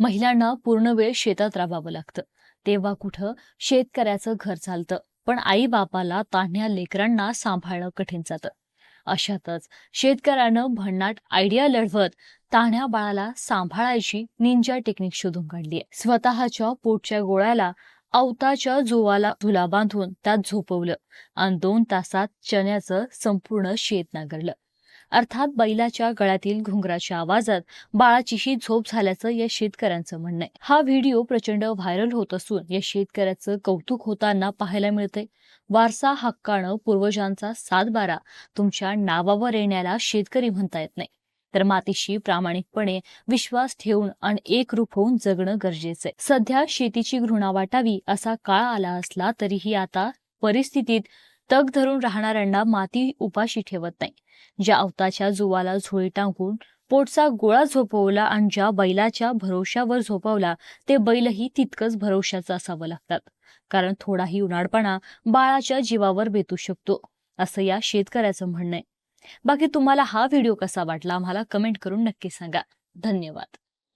महिलांना पूर्ण वेळ शेतात राबावं लागतं. तेव्हा कुठं शेतकऱ्याचं घर चालतं पण आई बापाला तान्ह्या लेकरांना सांभाळणं कठीण जातं. अशातच शेतकऱ्यानं भन्नाट आयडिया लढवत तान्ह्या बाळाला सांभाळायची निंजा टेक्निक शोधून काढली स्वतःच्या पोटच्या गोळ्याला अवताच्या जोवाला धुला बांधून त्यात झोपवलं आणि दोन तासात चण्याचं संपूर्ण शेत नांगरलं. अर्थात बैलाच्या गळ्यातील घुंगराच्या आवाजात बाळाचीही झोप झाल्याचं या शेतकऱ्यांचं म्हणणं आहे. हा व्हिडिओ प्रचंड व्हायरल होत असून या शेतकऱ्याचं कौतुक होताना पाहायला मिळतंय. वारसा हक्कानं पूर्वजांचा सातबारा तुमच्या नावावर येण्याला शेतकरी म्हणता येत नाही. तर मातीशी प्रामाणिकपणे विश्वास ठेवून आणि एकरूप होऊन जगणं गरजेचं आहे. सध्या शेतीची घृणा वाटावी असा काळ आला असला तरीही आता परिस्थितीत तग धरून राहणाऱ्यांना माती उपाशी ठेवत नाही. ज्या अवताच्या जुवाला झोळी टांगून पोटचा गोळा झोपवला आणि ज्या बैलाच्या भरोशावर झोपवला ते बैलही तितकंच भरोशाचं असावं लागतात. कारण थोडाही उन्हाळपणा बाळाच्या जीवावर बेतू शकतो असं या शेतकऱ्याचं म्हणणं आहे. बाकी तुम्हाला हा व्हिडिओ कसा वाटला आम्हाला कमेंट करून नक्की सांगा. धन्यवाद.